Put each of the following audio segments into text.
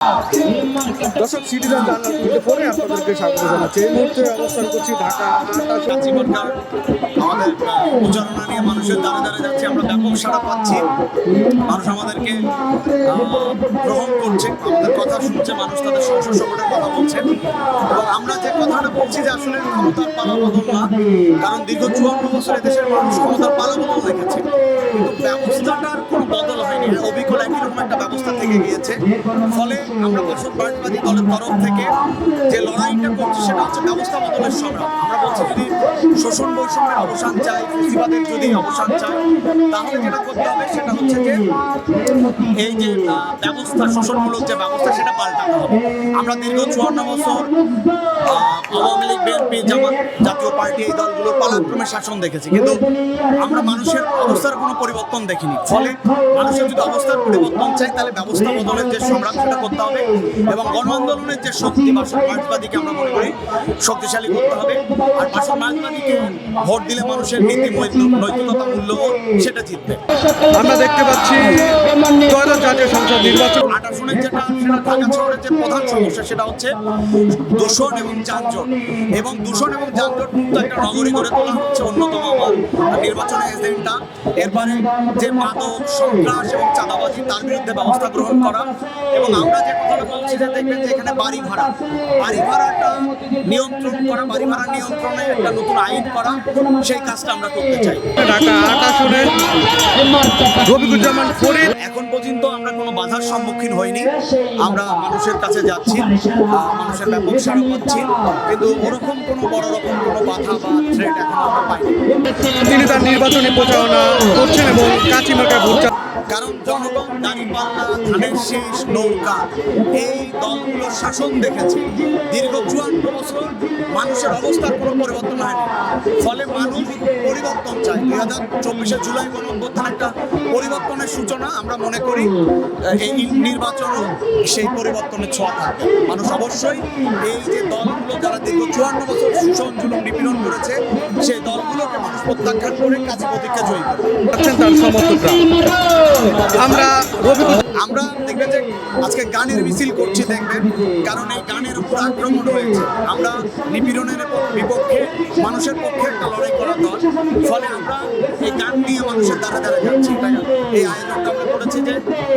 দর্শক সিটিজেন জানার টোয়েন্টি ফোরে আপনাদেরকে স্বাগত জানাচ্ছি। এই মুহূর্তে অবস্থান করছি ঢাকা জীবনকার আমাদের প্রচারণা নিয়ে মানুষের দ্বারা দ্বারা যাচ্ছে, আমরা ব্যাপক সাড়া পাচ্ছি। মানুষ আমাদেরকে গ্রহণ করছে, আমাদের কথা শুনছে, মানুষ তাদের সংসদ সংকটের কথা বলছে। এবং আমরা যে কথাটা বলছি যে আসলে ক্ষমতার পালাবদল না, কারণ দীর্ঘ চুয়ান্ন বছর দেশের মানুষ ক্ষমতার পালাবদল দেখেছে। কিন্তু ব্যবস্থাটার কোনো বদল হয়নি। অবিকল একই রকম একটা ব্যবস্থা থেকে গিয়েছে। ফলে আমরা বাড়িবাদী দলের তরফ থেকে যে লড়াইটা করছি, সেটা হচ্ছে ব্যবস্থা বদলের সংগ্রাম। আমরা বলছি যদি শোষণ বৈষম্যের অবসান চাই ফেসিবাদের যদি অবসান চাই তাহলে যেটা করতে হবে সেটা হচ্ছে যে এই যে ব্যবস্থা, শোষণমূলক যে ব্যবস্থা, সেটা পাল্টাতে হবে। আমরা দীর্ঘ চুয়ান্ন বছর আওয়ামী লীগ, বিএনপি, জামাত জাতীয় পার্টি এই দলগুলোর পালাক্রমে শাসন দেখেছি। কিন্তু আমরা মানুষের অবস্থার কোনো পরিবর্তন দেখিনি। ফলে মানুষের যদি অবস্থার পরিবর্তন চাই তাহলে ব্যবস্থা বদলের যে সংগ্রাম, সেটা করতে হবে এবং গণ আন্দোলনের যে শক্তি বা সমাজবাদীকে আমরা মনে করি, শক্তিশালী করতে হবে। আর মার্ক্সবাদীকে ভোট দিলে মানুষের নীতি নৈতিকতা মূল্যবোধ সেটা জিতবে। আমরা দেখতে পাচ্ছি ত্রয়োদশ জাতীয় সংসদ নির্বাচন। আট যেটা সেটা ঢাকা শহরের যে প্রধান সমস্যা সেটা হচ্ছে দূষণ এবং যানজট। এবং দূষণ এবং যানজট মুক্ত একটা নগরী গড়ে তোলা হচ্ছে অন্যতম আমার নির্বাচনের এজেন্ডা এরপরে যে মাদক সন্ত্রাস এবং চাঁদাবাজি তার বিরুদ্ধে ব্যবস্থা গ্রহণ করা। এবং আমরা যে কথাটা বলছি যে দেখবেন যে এখানে বাড়ি ভাড়া। বাড়ি ভাড়াটা নিয়ন্ত্রণ করা বাড়ি ভাড়া নিয়ন্ত্রণে একটা নতুন আইন করা সেই কাজটা আমরা করতে চাই। ঢাকা আট আসনে রবিকুজ্জামান ফরিদ এখন পর্যন্ত আমরা কোনো বাধার সম্মুখীন হইনি। আমরা মানুষের কাছে যাচ্ছি মানুষের ব্যাপক সাড়া পাচ্ছি। কিন্তু ওরকম কোনো বড় রকম কোনো বাধা বা থ্রেট এখন আমরা পাইনি। তিনি তার নির্বাচনী প্রচারণা করছেন এবং কাচিমার্কায় ভোট। কারণ জনগণ দাঁড়িপাল্লা ধানের শেষ নৌকা। এই দলগুলোর শাসন দেখেছে। দীর্ঘ চুয়ান্ন বছর মানুষের অবস্থার কোনো পরিবর্তন হয়নি। ফলে মানুষ পরিবর্তন চায় দুই হাজার চব্বিশে জুলাই গণ অভ্যুত্থান একটা পরিবর্তনের সূচনা আমরা মনে করি। এই নির্বাচনও সেই পরিবর্তনের ছোঁয়া থাকবে। মানুষ অবশ্যই এই যে দলগুলো যারা দীর্ঘ চুয়ান্ন বছর শোষণ জুলুম নিপীড়ন করেছে, সেই দলগুলোকে মানুষ প্রত্যাখ্যান করে কাজী প্রতীক্ষা জয়ী করবে। আমরা রবিকুজ আমরা দেখবেন যে আজকে গানের মিছিল করছি দেখবেন, কারণ এই গানের উপর আক্রমণ হয়েছে। আমরা নিপীড়নের বিপক্ষে, মানুষের পক্ষে একটা লড়াই করার দল। ফলে আমরা এই গান নিয়ে মানুষের দ্বারা দ্বারা যাচ্ছি এই আয়োজনটা আমরা করেছি যে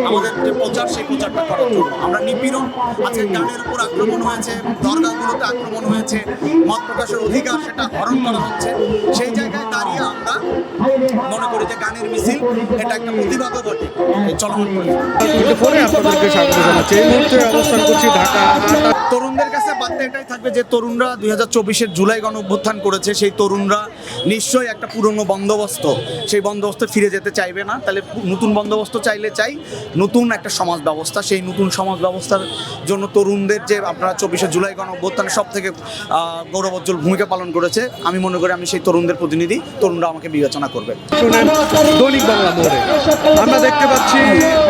আমাদের যে প্রচার, সেই প্রচারটা করার জন্য। আমরা নিপীড়ন, আজকে গানের উপর আক্রমণ হয়েছে, দরগাগুলোতে আক্রমণ হয়েছে, মত প্রকাশের অধিকার সেটা হরণ করা হচ্ছে। সেই জায়গায় দাঁড়িয়ে আমরা মনে করি যে গানের মিছিল, এটা একটা প্রতিবাদও বটে চলমান করে টোয়েন্টি ফোরে আপনাদেরকে স্বাগত জানাচ্ছি। এই মুহূর্তে অবস্থান করছি ঢাকা তরুণদের কাছে বার্তা এটাই থাকবে যে তরুণরা দুই হাজার চব্বিশের জুলাই গণ অভ্যুত্থান করেছে সেই তরুণরা নিশ্চয়ই একটা পুরনো বন্দোবস্ত। সেই বন্দোবস্তে ফিরে যেতে চাইবে না। তাহলে নতুন বন্দোবস্ত চাইলে চাই নতুন একটা সমাজ ব্যবস্থা। সেই নতুন সমাজ ব্যবস্থার জন্য তরুণদের যে আপনারা চব্বিশে জুলাই গণ অভ্যুত্থানে সব থেকে গৌরবোজ্জ্বল ভূমিকা পালন করেছে আমি মনে করি আমি সেই তরুণদের প্রতিনিধি। তরুণরা আমাকে বিবেচনা করবে। দৈনিক বাংলা মোড়ে আমরা দেখতে পাচ্ছি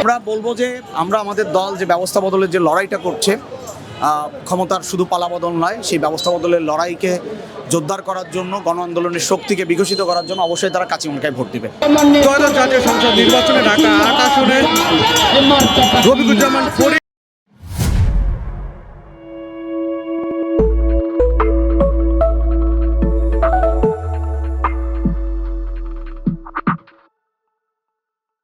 আমরা বলব যে আমরা আমাদের দল যে ব্যবস্থা বদলের যে লড়াইটা করছে ক্ষমতার শুধু পালা বদল নয়, সেই ব্যবস্থা বদলের লড়াইকে জোরদার করার জন্য, গণ আন্দোলনের শক্তিকে বিকশিত করার জন্য অবশ্যই তারা কাচিমনকায় ভোট দিবে।